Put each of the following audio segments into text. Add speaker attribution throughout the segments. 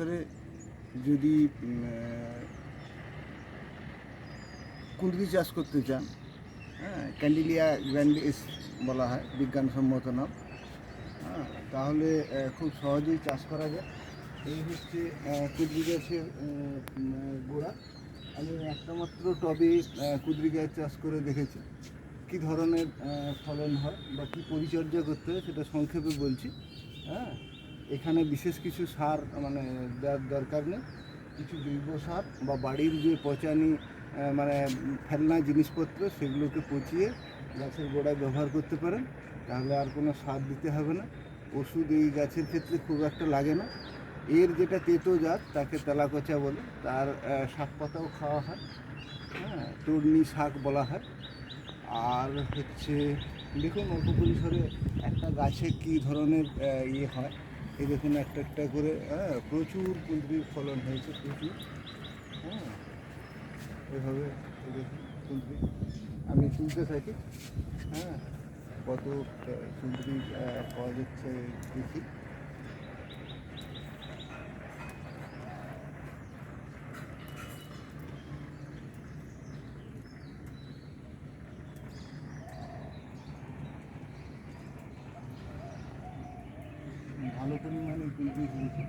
Speaker 1: পরিসরে যদি কুঁদরি চাষ করতে চান হ্যাঁ ক্যান্ডিলিয়া গ্র্যান্ডিস বলা হয়, বিজ্ঞানসম্মত নাম হ্যাঁ তাহলে খুব সহজেই চাষ করা যায়। এই হচ্ছে কুঁদরি গাছের গোড়া। আমি একটা মাত্র টবে কুঁদরি গাছ চাষ করে দেখেছি। কী ধরনের ফলন হয় বা কী পরিচর্যা করতে হয় সেটা সংক্ষেপে বলছি হ্যাঁ। এখানে বিশেষ কিছু সার মানে দেওয়ার দরকার নেই। কিছু জৈব সার বা বাড়ির যে পচানি মানে ফেলনা জিনিসপত্র, সেগুলোকে পচিয়ে গাছের গোড়ায় ব্যবহার করতে পারেন। তাহলে আর কোনো সার দিতে হবে না। ওষুধ এই গাছের ক্ষেত্রে খুব একটা লাগে না। এর যেটা তেতো জাত, তাকে তেলাকচা বলে। তার শাক পাতাও খাওয়া হয়। হ্যাঁ তর্নি শাক বলা হয়। আর হচ্ছে, দেখুন অল্প পরিসরে একটা গাছে কী ধরনের ইয়ে হয়। এই দেখুন, একটা একটা করে হ্যাঁ প্রচুর কুঁদরির ফলন হয়েছে, প্রচুর। হ্যাঁ এভাবে এই দেখুন আমি তুলতে থাকি হ্যাঁ কত কুঁদরি পাওয়া যাচ্ছে দেখি। ভালো পরিমাণে কুঁদরি হয়েছে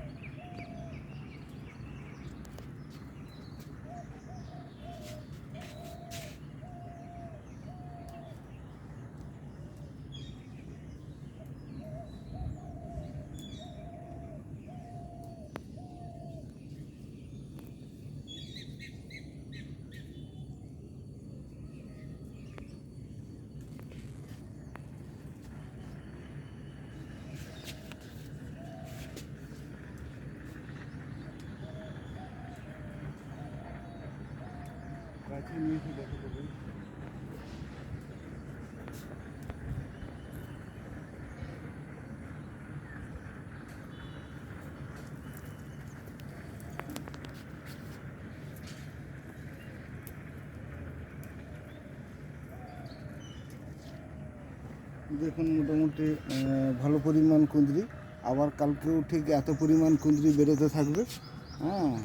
Speaker 1: দেখুন মোটামুটি ভালো পরিমাণ কুঁদরি। আবার কালকেও ঠিক এত পরিমাণ কুঁদরি বেরোতে থাকবে। হ্যাঁ।